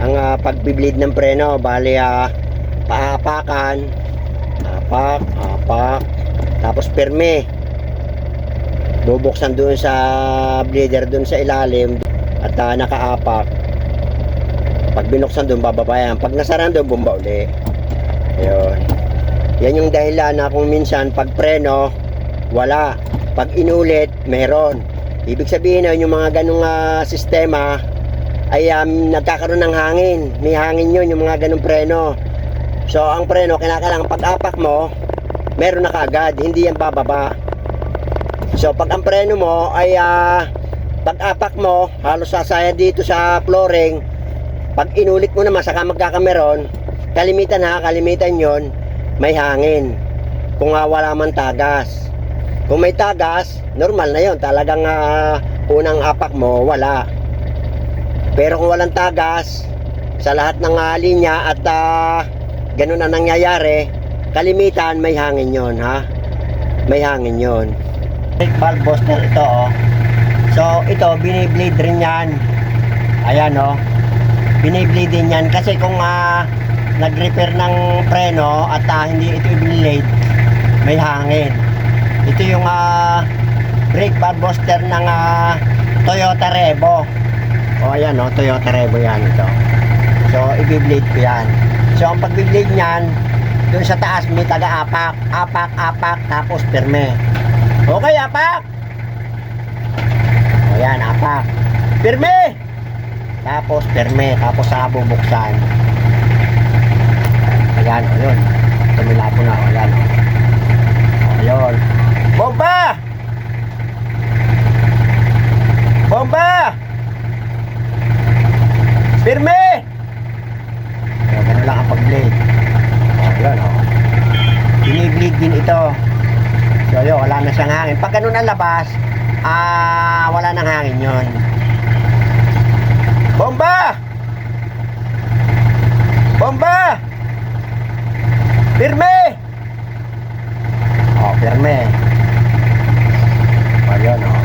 ang uh, pagbibleed ng preno. Bali, ah, paapakan, apak, apak, tapos perme. Bubuksan doon sa bleeder doon sa ilalim at ah, nakaapak. Pag binuksan doon, bababa yan. Pag nasara doon, bumba uli. Ayun. Yan yung dahilan na kung minsan pag preno, wala. Pag inulit, meron. Ibig sabihin na yung mga ganong ah, sistema ay um, nagkakaroon ng hangin. May hangin yun, yung mga ganong preno. So, ang preno, kinakailangan pag-apak mo, meron na kaagad, hindi yan bababa. So, pag ang preno mo ay ah, pag-apak mo, halos sasaya dito sa flooring, pag inulit mo naman, saka magkakameron, kalimitan ha, kalimitan yon may hangin. Kung ah, wala man tagas. Kung may tagas, normal na yon Talagang ah, unang apak mo, wala. Pero kung walang tagas, sa lahat ng ah, linya at ah, ganun ang nangyayari, kalimitan may hangin yon ha. May hangin yon. Brake valve booster ito oh. So ito, biniblade rin yan. Ayan oh. Biniblade din yan kasi kung ah, nag-repair ng preno at ah, hindi ito i-blade, may hangin. Ito yung ah, brake pad booster ng ah, Toyota Revo. O ayan o, Toyota Revo yan ito. So, i-blade ko yan. So, ang pag-blade niyan, dun sa taas may taga-apak. Apak, apak, tapos perme. Okay, apak! O yan, apak. Perme! Tapos perme, tapos sa bubuksan. Ayan, o yun. Tumila po na, o yan. O yun. Bomba! Bomba! Firme! dito. So yun wala na siyang hangin. Pag ganun ang labas ah wala nang hangin yon bomba! Bomba! Firme oh firme o oh, oh.